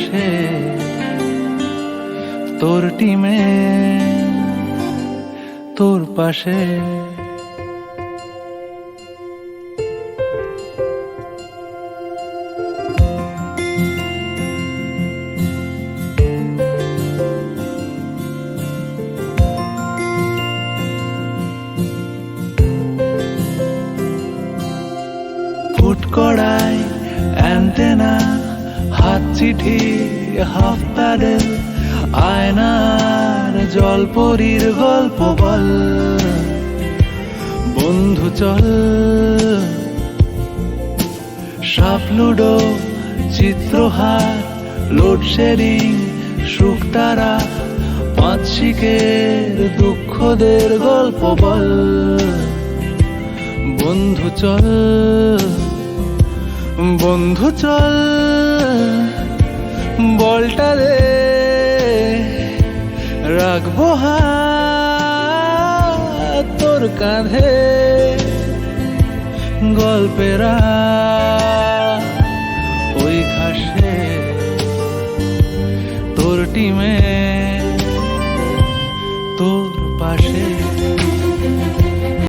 ঘাসে তোর টিমে তোর পাশে। ফুট কড়াই অ্যান্টেনা হাত চিঠি, হাফ প্যাডেল, আয়নার জলপরীর গল্প বল। বন্ধু চল। সাপ লুডো, চিত্রহার, লোডশেডিং, সুখ তারা, পাঁচ শিখের দুঃখদের গল্প বল। বন্ধু চল। বন্ধু চল। বলটা রে রাখব তোর কাঁধে। গল্পেরা ওই ঘাসে তোর টিমে তোর পাশে।